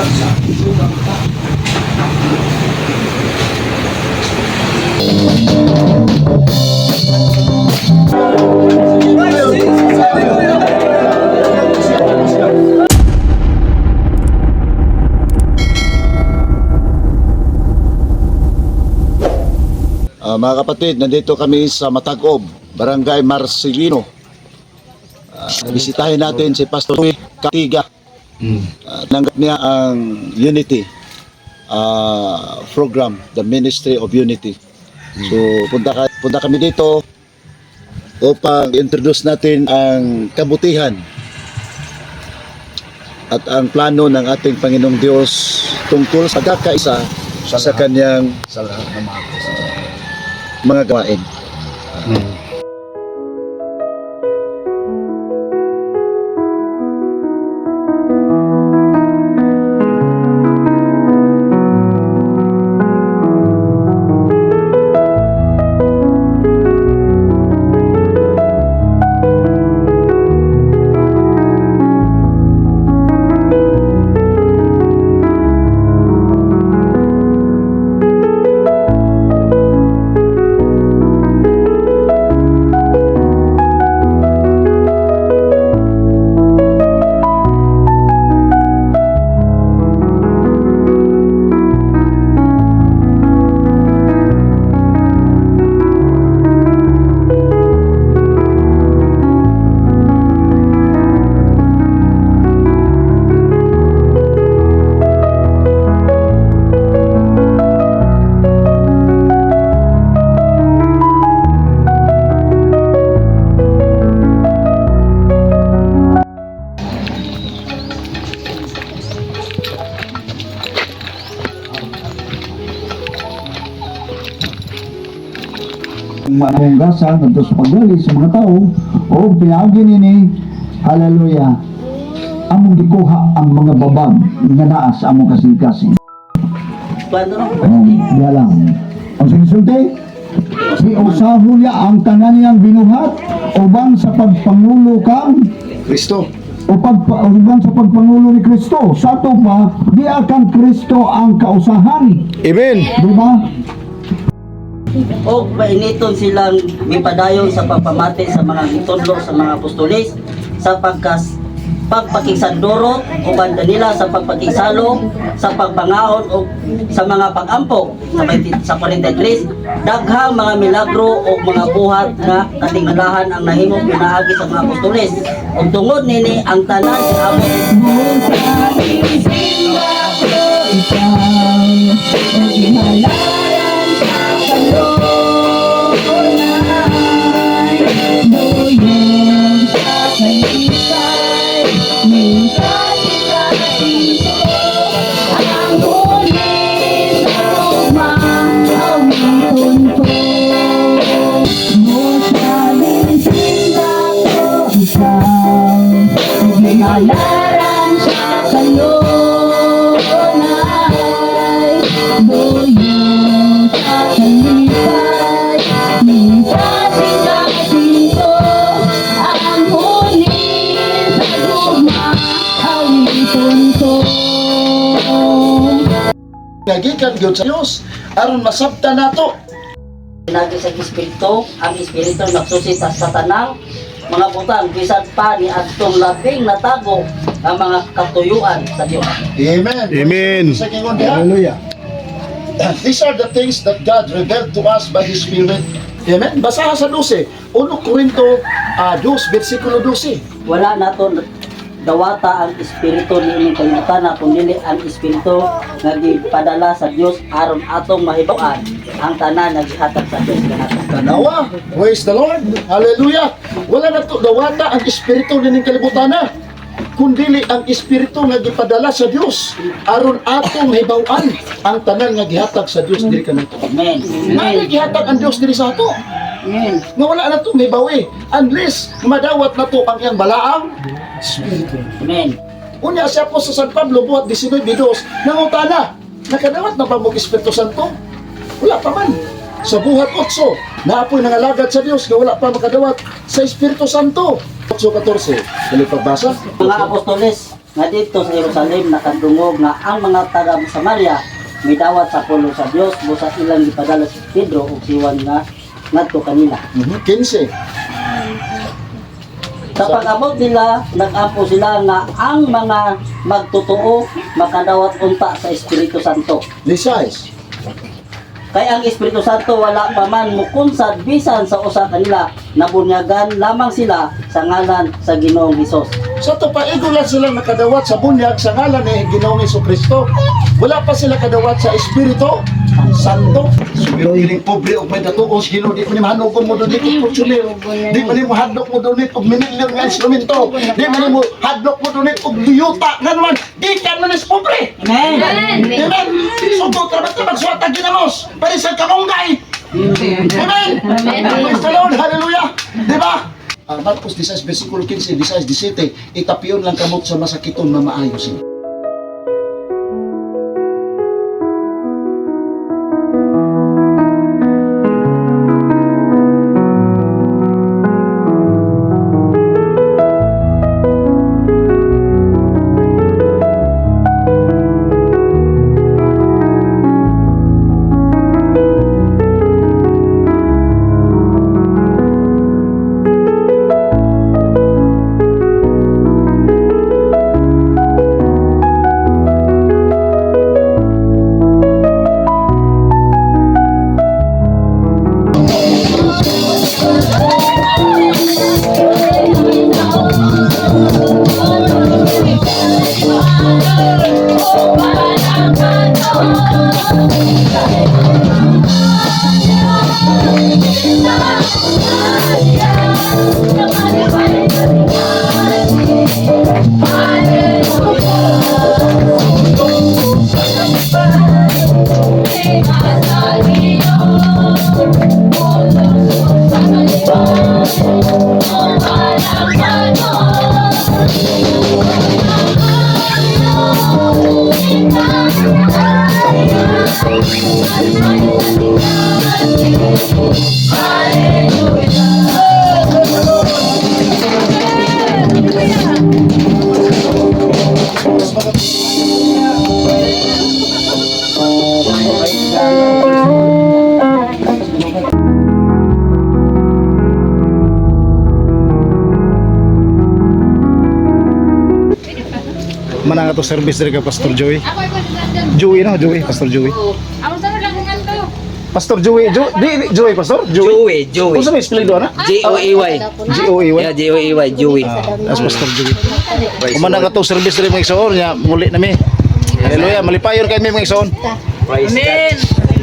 Ah, mga kapatid, nandito kami sa Matagob, Barangay Marcelino. Uh, bisitahin natin si Pastor Tony Katiga. Ah, Tinanggap niya ang Unity ah, program, the Ministry of Unity. So, punta, ka, punta kami dito upang introduce natin ang kabutihan at ang plano ng ating Panginoong Diyos tungkol sa kakaisa sa kanyang sa lahat ng mga mga gawain. Manunggasan ngadto sa paggali sa mga tao o pinaagi nini haleluya among gikuha ang mga babag nga naa sa among kasing-kasing. Oh, diya lang. Ang sinisulti, si Usahulya ang tanan niyang binuhat uban sa pagpangulo kang Kristo. o pagpa, uban sa pagpangulo ni Kristo. Sa ato pa, di akan Kristo ang kausahan. Amen. Di ba? O painiton silang mipadayon sa pagpamati sa mga gitudlo sa mga apostolis sa pagkas pagpakisanduro o banda nila sa pagpakisalo sa pagpangaon o sa mga pagampo. Sa 20 sa 43 daghang mga milagro o mga buhat nga katingalahan ang nahimo pinaagi sa mga apostolis ug tungod nini ang tanan sa among Nagikan gyud sa Dios aron masabta nato. Pinagi sa Espiritu, ang Espiritu nagsusita sa tanang mga butang, bisan pa ni Adtong labing natago ang mga katuyuan sa Diyos. Amen. Amen. Sa kingon diha. Hallelujah. These are the things that God revealed to us by His Spirit. Amen. Basaha sa 12. 1 Korinto ah, 2, versikulo 12. Wala naton dawata ang Espiritu ni ining kalibutan na kundi ang Espiritu nga gipadala sa Dios aron atong mahibaw-an ang tanan nga gihatag sa Dios. Tanawa. Praise the Lord. Hallelujah. Wala na to dawata ang espiritu ning kalibutan na. Kundili ang espiritu nga gipadala sa Dios aron atong mahibaw-an ang tanan nga gihatag sa Dios diri kanito. Amen. Nga gihatag ang Dios diri sa ato. Amen. Nga wala na to mahibawi unless madawat na to ang iyang balaang espiritu. Amen. Unya siya po sa San Pablo buhat 19 bidos nangutana. Nakadawat na ba mo Espiritu Santo? Wala pa man. Sa buhat 8, naapoy nangalagad sa Dios nga wala pa makadawat sa Espiritu Santo. 8.14, dali pagbasa. Mga apostoles, nga dito sa Jerusalem nakadungog nga ang mga taga Samaria midawat sa pulo sa Dios busa ilang gipadala si Pedro ug si Juan nga ngadto kanila. Mhm, 15. Sa pag-abot nila, nag-ampo sila nga ang mga magtotoo makadawat unta sa Espiritu Santo. Lisais. Kay ang Espiritu Santo wala pa man mukunsad bisan sa usa kanila nabunyagan lamang sila sa ngalan sa Ginoong Hesus. Sa to pa lang silang nakadawat sa bunyag sa ngalan ni Ginoong Kristo. Wala pa sila kadawat sa Espiritu Santo. Pero iling pobre og may datuos Ginoo di pa ni mahanok mo doon dito porsyonil. Di pa ni mo hadlok mo doon dito og minilyon nga instrumento. Di pa ni mo hadlok mo doon dito og naman. Di ka man is pobre. Amen. Amen. Sugo trabaho ta magsuwata ginamos. Para sa kamonggay. Amen. Praise the Lord. Hallelujah. Di ba? Ah, Marcos 16, versikulo 15, 16, 17, itapiyon lang kamot sa masakiton na maayos. Mana nga to service diri ka Pastor Joey? Joey no, Joey, Pastor Joey. Ako sa lang nga to. Pastor Joey, Jo, di, di Joey Pastor? Joey. Joey, Joey. Kung sa may spelling doon na? J-O-A-Y. G O E Y. Yeah, J-O-A-Y, Joey. Ah, as Pastor Joey. Man nga to service diri mga igsoon nya muli na mi. Hallelujah, malipayon kay mi mga igsoon. Praise God.